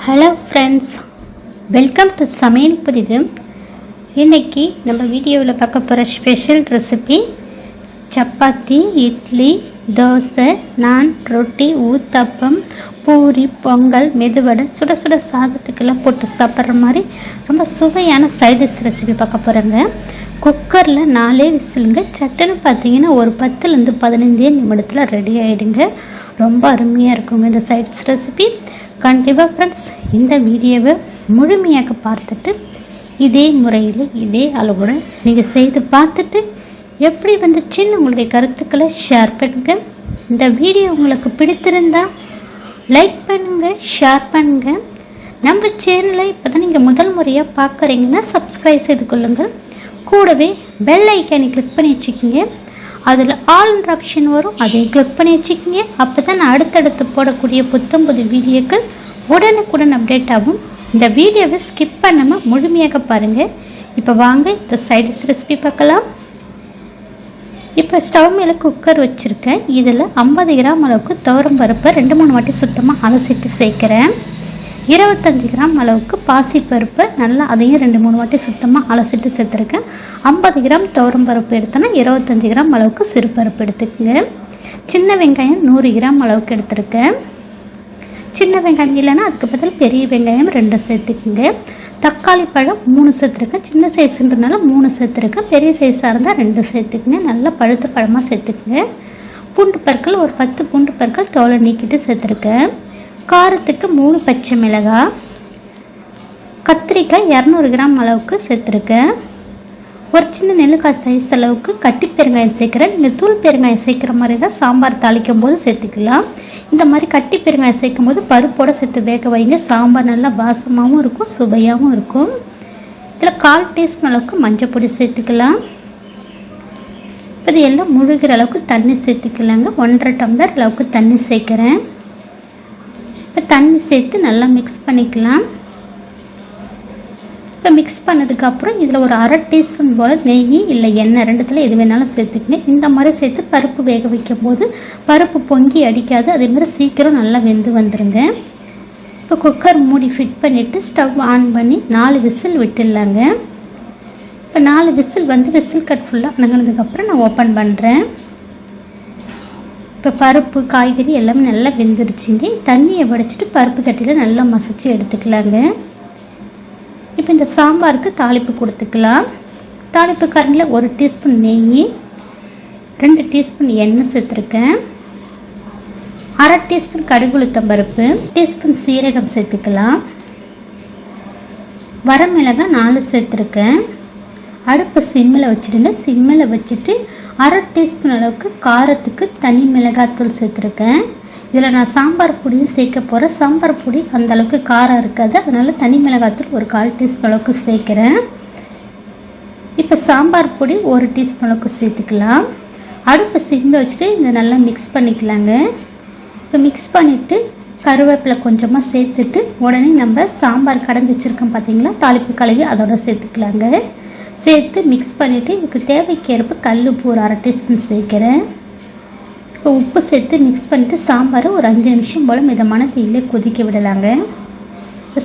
Hello friends welcome to சமையல் புதிது இன்னைக்கு நம்ம வீடியோவில் பார்க்க போகிற ஸ்பெஷல் ரெசிபி சப்பாத்தி இட்லி தோசை நான் ரொட்டி ஊத்தப்பம் பூரி பொங்கல் மெதுவடை சுட சுட சாதத்துக்கெல்லாம் போட்டு சாப்பிட்ற மாதிரி ரொம்ப சுவையான சைடிஷ் ரெசிபி பார்க்க போகிறேங்க குக்கரில் நாலே விசிலுங்க சட்டுன்னு பார்த்தீங்கன்னா ஒரு பத்துலேருந்து பதினைந்தே நிமிடத்தில் ரெடி ஆகிடுங்க ரொம்ப அருமையாக இருக்குங்க இந்த சைட்ஸ் ரெசிபி கண்டிப்பாக ஃப்ரெண்ட்ஸ் இந்த வீடியோவை முழுமையாக பார்த்துட்டு இதே முறையில் இதே அளவுடன் நீங்கள் செய்து பார்த்துட்டு எப்படி வந்துச்சுன்னு உங்களுடைய கருத்துக்களை ஷேர் பண்ணுங்கள் இந்த வீடியோ உங்களுக்கு பிடித்திருந்தா லைக் பண்ணுங்கள் ஷேர் பண்ணுங்கள் நம்ம சேனலை இப்போ தான் நீங்கள் முதல் முறையாக பார்க்குறீங்கன்னா சப்ஸ்கிரைப் செய்து கொள்ளுங்கள் கூடவே பெல் ஐக்கானை கிளிக் பண்ணி வச்சுக்கிங்க. அதில் ஆல்ன்ற ஆப்ஷன் வரும். அதை கிளிக் பண்ணி வச்சுக்கிங்க. அப்போ தான் நான் அடுத்தடுத்து போடக்கூடிய புத்தம் புது வீடியோக்கள் உடனுக்குடன் அப்டேட் ஆகும். இந்த வீடியோவை ஸ்கிப் பண்ணாமல் முழுமையாக பாருங்கள் இப்போ வாங்க இந்த சைடிஸ் ரெசிபி பார்க்கலாம். இப்போ ஸ்டவ் மேலே குக்கர் வச்சுருக்கேன். இதில் ஐம்பது கிராம் அளவுக்கு துவரம் பருப்பை ரெண்டு மூணு வாட்டி சுத்தமாக அலசிட்டு சேர்க்குறேன். இருபத்தஞ்சி கிராம் அளவுக்கு பாசிப்பருப்பு நல்லா அதையும் ரெண்டு மூணு வாட்டி சுத்தமாக அலசிட்டு சேர்த்துருக்கேன். ஐம்பது கிராம் துவரம் பருப்பு எடுத்தேன்னா இருபத்தஞ்சி கிராம் அளவுக்கு சிறுபருப்பு எடுத்துக்கோங்க. சின்ன வெங்காயம் நூறு கிராம் அளவுக்கு எடுத்திருக்கேன். சின்ன வெங்காயம் இல்லைன்னா அதுக்கு பதில் பெரிய வெங்காயம் ரெண்டு சேர்த்துக்குங்க. தக்காளி பழம் மூணு சேர்த்துருக்கேன். சின்ன சைஸுன்றனால மூணு சேர்த்துருக்கேன். பெரிய சைஸாக இருந்தால் ரெண்டு சேர்த்துக்குங்க. நல்லா பழுத்த பழமாக சேர்த்துக்குங்க. பூண்டு பற்கள் ஒரு பத்து பூண்டு பற்கள் தோலை நீக்கிட்டு சேர்த்துருக்கேன். காரத்துக்கு மூணு பச்சை மிளகாய். கத்திரிக்காய் இரநூறு கிராம் அளவுக்கு சேர்த்துருக்கேன் ஒரு சின்ன நெல்லுக்காய் சைஸ் அளவுக்கு கட்டி பெருங்காயம் சேர்க்குறேன். நீங்கள் தூள் பெருங்காயம் சேர்க்குற மாதிரி தான் சாம்பார் தாளிக்கும் போது சேர்த்துக்கலாம். இந்த மாதிரி கட்டி பெருங்காயம் சேர்க்கும் போது பருப்போடு சேர்த்து வேக வைங்க. சாம்பார் நல்லா வாசமாகவும் இருக்கும் சுவையாகவும் இருக்கும். இதில் கால் டீஸ்பூன் அளவுக்கு மஞ்சள் பொடி சேர்த்துக்கலாம். இது எல்லாம் முழுகிற அளவுக்கு தண்ணி சேர்த்துக்கலாங்க. ஒன்றரை டம்ளர் அளவுக்கு தண்ணி சேர்க்குறேன். இப்போ தண்ணி சேர்த்து நல்லா மிக்ஸ் பண்ணிக்கலாம். இப்போ மிக்ஸ் பண்ணதுக்கப்புறம் இதில் ஒரு அரை டீஸ்பூன் போல் நெய் இல்லை எண்ணெய் ரெண்டுத்தில் எது வேணாலும் சேர்த்துக்கங்க. இந்த மாதிரி சேர்த்து பருப்பு வேக வைக்கும் போது பருப்பு பொங்கி அடிக்காது. அதேமாதிரி சீக்கிரம் நல்லா வெந்து வந்துடுங்க இப்போ குக்கர் மூடி ஃபிட் பண்ணிவிட்டு ஸ்டவ் ஆன் பண்ணி நாலு விசில் விட்டுடலாங்க. இப்போ நாலு விசில் வந்து விசில் கட் ஃபுல்லாக அணங்கினதுக்கப்புறம் நான் ஓப்பன் பண்ணுறேன் இப்போ பருப்பு காய்கறி எல்லாமே நல்லா வெந்துருச்சுங்க. தண்ணியை வடிச்சிட்டு பருப்பு சட்டியில் நல்லா மசிச்சு எடுத்துக்கலாங்க. இப்போ இந்த சாம்பாருக்கு தாளிப்பு கொடுத்துக்கலாம். தாளிப்பு கரண்டில் ஒரு டீஸ்பூன் நெய் ரெண்டு டீஸ்பூன் எண்ணெய் சேர்த்துருக்கேன். அரை டீஸ்பூன் கடுகுளுத்தம் பருப்பு டீஸ்பூன் சீரகம் சேர்த்துக்கலாம். வரமிளகாய் நாலு சேர்த்துருக்கேன். அடுப்பு சிம்மில் வச்சுடுங்க. சிம்மில் வச்சுட்டு அரை டீஸ்பூன் அளவுக்கு காரத்துக்கு தனி மிளகாத்தூள் சேர்த்துருக்கேன். இதில் நான் சாம்பார் பொடியும் சேர்க்க போகிறேன் சாம்பார் பொடி அந்த அளவுக்கு காரம் இருக்காது. அதனால் தனி மிளகாத்தூள் ஒரு கால் டீஸ்பூன் அளவுக்கு சேர்க்குறேன். இப்போ சாம்பார் பொடி ஒரு டீஸ்பூன் அளவுக்கு சேர்த்துக்கலாம். அடுப்பை சிம்மில் வச்சுட்டு இதை நல்லா மிக்ஸ் பண்ணிக்கலாங்க. இப்போ மிக்ஸ் பண்ணிவிட்டு கருவேப்பிலை கொஞ்சமாக சேர்த்துட்டு உடனே நம்ம சாம்பார் கடைஞ்சி வச்சுருக்கோம் பார்த்தீங்களா தாளிப்பு கழுவி அதோட சேர்த்துக்கலாங்க. சேர்த்து மிக்ஸ் பண்ணிவிட்டு இதுக்கு தேவைக்கேற்ப கல் உப்பு ஒரு அரை டீஸ்பூன் சேர்க்குறேன். இப்போ உப்பு சேர்த்து மிக்ஸ் பண்ணிவிட்டு சாம்பாரை ஒரு அஞ்சு நிமிஷம் போல் மிதமான தீயிலே கொதிக்க விடலாங்க.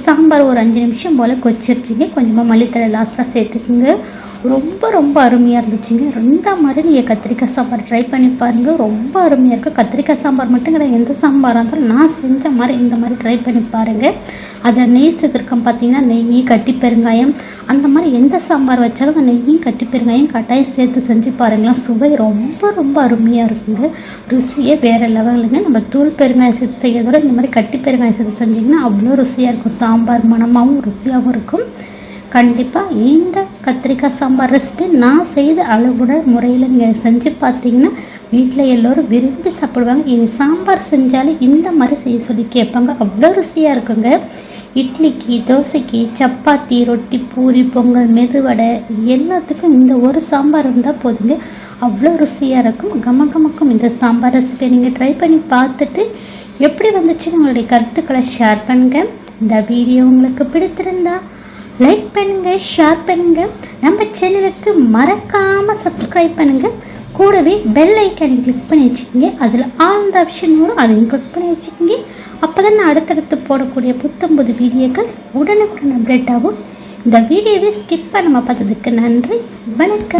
சாம்பார் ஒரு அஞ்சு நிமிஷம் போல் கொச்சிருச்சிங்க கொஞ்சமாக மல்லித்தலை லாஸ்ட்டாக சேர்த்துக்குங்க. ரொம்ப ரொம்ப அருமையாக இருந்துச்சுங்க. ரெண்டா மாதிரி நீங்கள் கத்திரிக்காய் சாம்பார் ட்ரை பண்ணி பாருங்கள் ரொம்ப அருமையாக இருக்குது கத்திரிக்காய் சாம்பார் மட்டும் கிடையாது எந்த சாம்பாராக இருந்தாலும் நான் செஞ்ச மாதிரி இந்த மாதிரி ட்ரை பண்ணி பாருங்கள் அதில் நெய் சேர்த்துருக்கோம் பார்த்தீங்கன்னா நெய் கட்டி பெருங்காயம் அந்த மாதிரி எந்த சாம்பார் வச்சாலும் அந்த நெய்யும் கட்டி பெருங்காயம் கட்டாயம் சேர்த்து செஞ்சு பாருங்களேன். சுவை ரொம்ப ரொம்ப அருமையாக இருக்குங்க. ருசியே வேறு லெவலுங்க நம்ம தூள் பெருங்காயம் சேர்த்து செய்யறதோட இந்த மாதிரி கட்டி பெருங்காயம் சேர்த்து செஞ்சிங்கன்னா அவ்வளோ ருசியாக இருக்கும். சாம்பார் மணமாகவும் ருசியாகவும் இருக்கும். கண்டிப்பாக இந்த கத்திரிக்காய் சாம்பார் ரெசிபி நான் செய்த அளவுட முறையில் நீங்கள் செஞ்சு பார்த்தீங்கன்னா வீட்டில் எல்லோரும் விரும்பி சாப்பிடுவாங்க. இது சாம்பார் செஞ்சாலே இந்த மாதிரி செய்ய சொல்லி கேட்பாங்க. அவ்வளோ ருசியாக இருக்குங்க. இட்லிக்கு தோசைக்கு சப்பாத்தி ரொட்டி பூரி பொங்கல் மெதுவடை எல்லாத்துக்கும் இந்த ஒரு சாம்பார் இருந்தால் போதுங்க. அவ்வளோ ருசியாக இருக்கும். கம கமக்கும் இந்த சாம்பார் ரெசிபியை நீங்கள் ட்ரை பண்ணி பார்த்துட்டு எப்படி வந்துச்சுன்னு உங்களுடைய கருத்துக்களை ஷேர் பண்ணுங்கள் இந்த வீடியோ உங்களுக்கு பிடித்திருந்தா லைக் பண்ணுங்க ஷேர் பண்ணுங்க. நம்ம சேனலுக்கு மறக்காம சப்ஸ்கிரைப் பண்ணுங்க. கூடவே பெல் ஐக்கானை கிளிக் பண்ணி வச்சுக்கோங்க. அதில் ஆல் ஆப்ஷன் வரும். அதையும் கிளிக் பண்ணி வச்சுக்கோங்க. அப்போ தான் நான் அடுத்தடுத்து போடக்கூடிய புத்தம்புது வீடியோக்கள் உடனுக்குடன் அப்டேட் ஆகும். இந்த வீடியோவை ஸ்கிப் பண்ணாமல் பார்த்ததுக்கு நன்றி. வணக்கம்.